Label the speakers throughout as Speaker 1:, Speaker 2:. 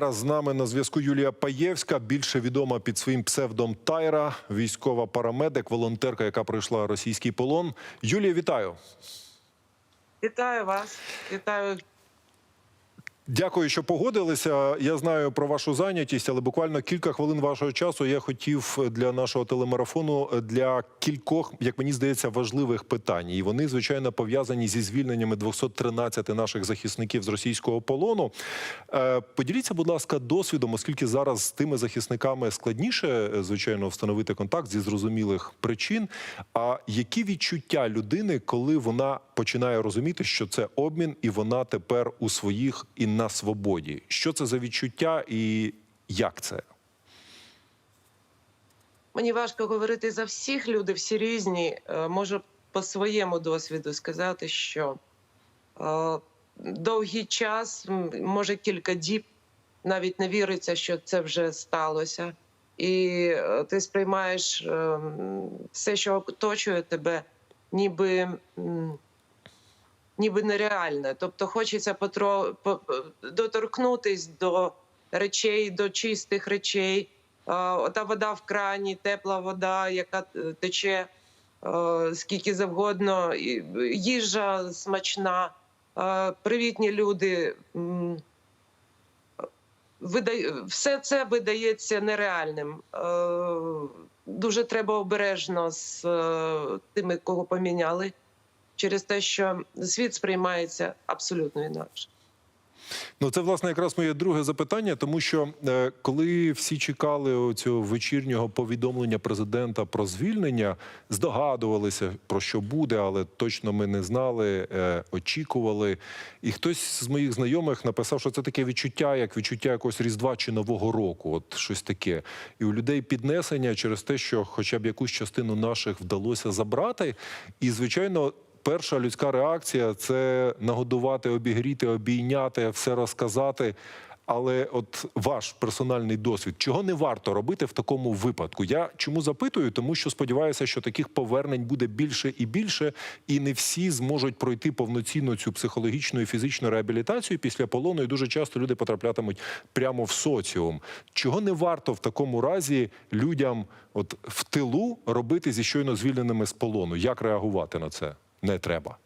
Speaker 1: Зараз з нами на зв'язку Юлія Паєвська, більше відома під своїм псевдом Тайра, військова парамедик, волонтерка, яка пройшла російський полон. Юлія, вітаю.
Speaker 2: Вітаю вас, вітаю.
Speaker 1: Дякую, що погодилися. Я знаю про вашу зайнятість, але буквально кілька хвилин вашого часу я хотів для нашого телемарафону для кількох, як мені здається, важливих питань. І вони, звичайно, пов'язані зі звільненнями 213 наших захисників з російського полону. Е, Поділіться, будь ласка, досвідом, оскільки зараз з тими захисниками складніше, е, звичайно, встановити контакт зі зрозумілих причин. А які відчуття людини, коли вона починає розуміти, що це обмін, і вона тепер у своїх і на свободі? Що це за відчуття і як це?
Speaker 2: Мені важко говорити за всіх, люди всі різні. Е, Можу по своєму досвіду сказати, що е, довгий час, може кілька діб, навіть не віриться, що це вже сталося. І е, ти сприймаєш е, все, що оточує тебе, ніби. Ніби нереальне. Тобто хочеться потро... по- по- доторкнутись до речей, до чистих речей. Ота вода в крані, тепла вода, яка е, тече е, скільки завгодно, їжа смачна, е, привітні люди. Все це видається нереальним. Е, Дуже треба обережно з е, тими, кого поміняли через те, що світ сприймається абсолютно інакше.
Speaker 1: Ну, це власне якраз моє друге запитання, тому що е, коли всі чекали цього вечірнього повідомлення президента про звільнення, здогадувалися про що буде, але точно ми не знали, е, очікували. І хтось з моїх знайомих написав, що це таке відчуття, як відчуття якогось різдва чи нового року, от щось таке. І у людей піднесення через те, що хоча б якусь частину наших вдалося забрати, і звичайно. Перша людська реакція це нагодувати, обігріти, обійняти, все розказати. Але от ваш персональний досвід, чого не варто робити в такому випадку? Я чому запитую? Тому що сподіваюся, що таких повернень буде більше і більше, і не всі зможуть пройти повноцінно цю психологічну і фізичну реабілітацію після полону. І дуже часто люди потраплятимуть прямо в соціум. Чого не варто в такому разі людям, от в тилу, робити зі щойно звільненими з полону? Як реагувати на це? Не треба.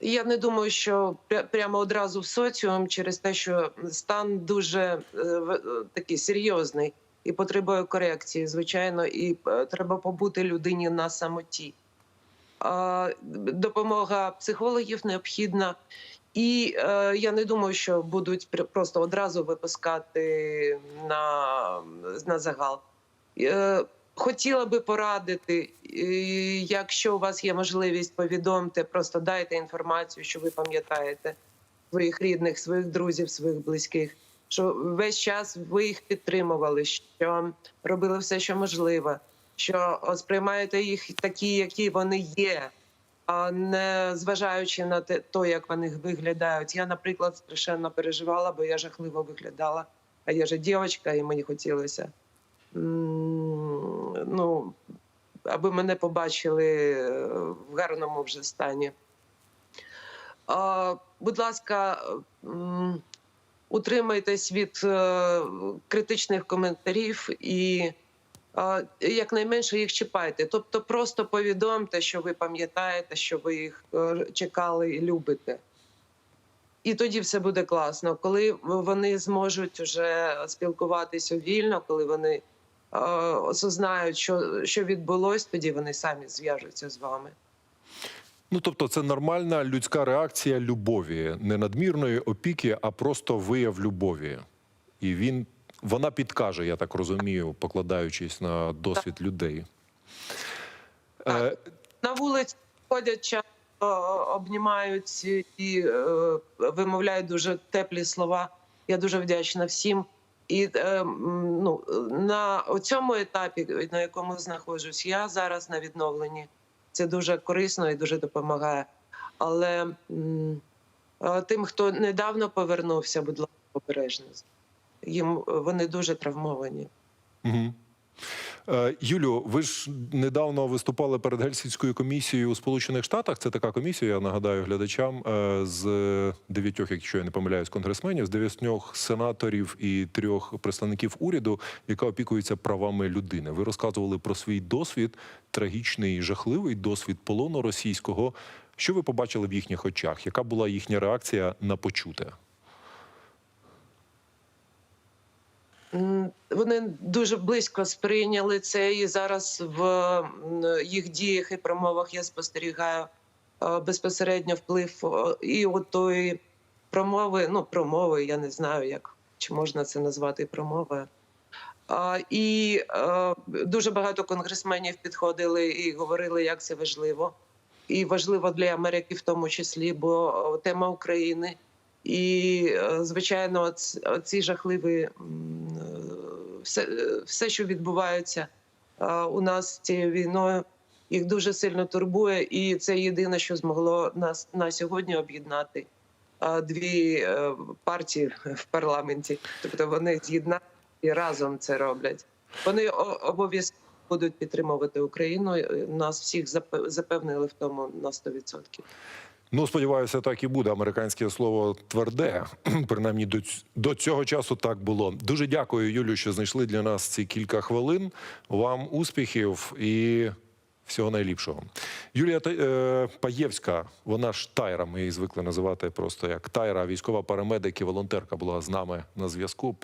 Speaker 2: Я не думаю, що прямо одразу в соціум через те, що стан дуже е, е, такий серйозний і потребує корекції, звичайно, і е, треба побути людині на самоті. Допомога психологів необхідна. І е, я не думаю, що будуть пр- просто одразу випускати на, на загал. Е, хотіла би порадити, якщо у вас є можливість, повідомте, просто дайте інформацію, що ви пам'ятаєте своїх рідних, своїх друзів, своїх близьких. Що весь час ви їх підтримували, що робили все, що можливе, що сприймаєте їх такі, які вони є, а не зважаючи на те, то, як вони виглядають. Я, наприклад, страшенно переживала, бо я жахливо виглядала. А я же дівчинка, і мені хотілося ну, аби мене побачили е, в гарному вже стані. Будь ласка, утримайтесь від е, критичних коментарів і якнайменше їх чіпайте. Тобто, просто повідомте, що ви пам'ятаєте, що ви їх е, чекали і любите. І тоді все буде класно. Коли вони зможуть вже спілкуватися вільно, коли вони осознають, що, що відбулось, тоді вони самі зв'яжуться з вами.
Speaker 1: Ну тобто, це нормальна людська реакція любові, не надмірної опіки, а просто вияв любові. І він вона підкаже, я так розумію, покладаючись на досвід людей. Е,
Speaker 2: На вулиці ходять часто, обнімають і е, вимовляють дуже теплі слова. Я дуже вдячна всім. І е, ну, на цьому етапі, на якому знаходжусь, я зараз на відновленні. Це дуже корисно і дуже допомагає. Але е, тим, хто недавно повернувся, будь ласка, обережно. Їм вони дуже травмовані.
Speaker 1: Угу. Е, Юлю, ви ж недавно виступали перед Гельсінською комісією у Сполучених Штатах. Це така комісія, я нагадаю глядачам, е, з дев'ятьох, якщо я не помиляюсь, конгресменів, з дев'ятьох сенаторів і трьох представників уряду, яка опікується правами людини. Ви розказували про свій досвід, трагічний, жахливий досвід полону російського. Що ви побачили в їхніх очах? Яка була їхня реакція на почуте?
Speaker 2: Вони дуже близько сприйняли це, і зараз в їх діях і промовах я спостерігаю е, безпосередньо вплив е, і от тої промови, ну промови, я не знаю, як чи можна це назвати промовою. І е, дуже багато конгресменів підходили і говорили, як це важливо, і важливо для Америки в тому числі, бо тема України. І, звичайно, ці жахливі все, е, все, що відбувається е, у нас цією війною, їх дуже сильно турбує, і це єдине, що змогло нас на сьогодні об'єднати е, дві партії в парламенті. Тобто вони з'єднані і разом це роблять. Вони обов'язково будуть підтримувати Україну. Нас всіх запевнили в тому на 100%.
Speaker 1: Ну, сподіваюся, так і буде. Американське слово тверде. Принаймні до, до цього часу так було. Дуже дякую, Юлю, що знайшли для нас ці кілька хвилин. Вам успіхів і всього найліпшого. Юлія е, Паєвська, вона ж Тайра, ми її звикли називати просто як Тайра, військова парамедик і волонтерка була з нами на зв'язку.